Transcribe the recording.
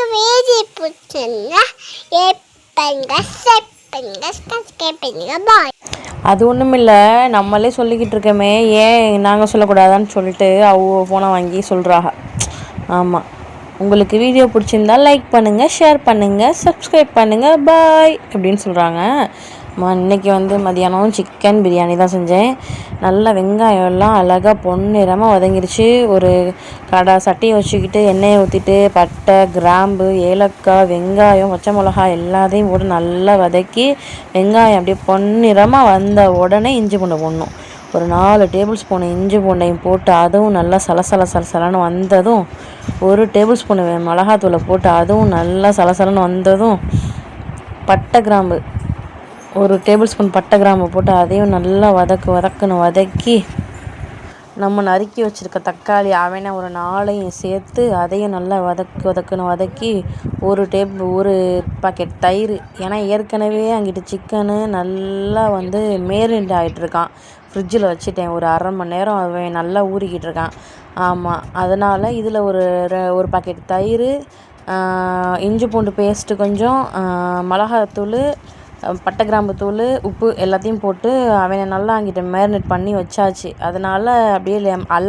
உங்களுக்கு வீடியோ பிடிச்சிருந்தா எப்பங்க செப்பங்க சப்ஸ்கிரைப் பண்ணுங்க பாய். அது ஒன்றும் இல்லை. நம்மளே சொல்லிக்கிட்டு இருக்கோமே. ஏன் நாங்கள் சொல்லக்கூடாதான்னு சொல்லிட்டு அவங்க ஃபோனை வாங்கி சொல்கிறாங்க ஆமாம் உங்களுக்கு வீடியோ பிடிச்சிருந்தா லைக் பண்ணுங்கள் ஷேர் பண்ணுங்கள் சப்ஸ்கிரைப் பண்ணுங்கள் பாய் அப்படின்னு சொல்கிறாங்க இன்றைக்கி வந்து மதியானம் சிக்கன் பிரியாணி தான் செஞ்சேன். நல்லா வெங்காயம் எல்லாம் அழகாக பொன்னிறமாக வதங்கிருச்சு. ஒரு கடை சட்டியை வச்சுக்கிட்டு எண்ணெயை ஊற்றிட்டு பட்டை கிராம்பு ஏலக்காய் வெங்காயம் பச்சை மிளகாய் எல்லாத்தையும் போட்டு நல்லா வதக்கி வெங்காயம் அப்படியே பொன்னிறமாக வந்த உடனே இஞ்சி பூண்டை போடணும். ஒரு நாலு டேபிள் ஸ்பூன் இஞ்சி பூண்டையும் போட்டு அதுவும் நல்லா சலசல சலசலன்னு வந்ததும் ஒரு டேபிள் ஸ்பூன் மிளகாத்தூளை போட்டு அதுவும் நல்லா சலசலன்னு வந்ததும் பட்டை கிராம்பு ஒரு டேபிள் ஸ்பூன் பட்டை கிராம்பு போட்டு அதையும் நல்லா வதக்கு வதக்குன்னு வதக்கி நம்ம நறுக்கி வச்சுருக்க தக்காளி அவனை ஒரு நாளையும் சேர்த்து அதையும் நல்லா வதக்கு வதக்குன்னு வதக்கி ஒரு டேபிள் ஒரு பாக்கெட் தயிர். ஏன்னா ஏற்கனவே அங்கிட்டு சிக்கனு நல்லா வந்து மேரினேட் ஆகிட்டு இருக்கான் ஃப்ரிட்ஜில் வச்சுட்டேன். ஒரு அரை மணி நேரம் அவன் நல்லா ஊறிக்கிட்டு இருக்கான். ஆமாம் அதனால் இதில் ஒரு ரெ- ஒரு பாக்கெட் தயிர் இஞ்சி பூண்டு பேஸ்ட்டு கொஞ்சம் மிளகாத்தூள் பட்டை கிராம்பு தூள் உப்பு எல்லாத்தையும் போட்டு அவனை நல்லா அங்கிட்ட மேரினேட் பண்ணி வச்சாச்சு. அதனால் அப்படியே அல்லா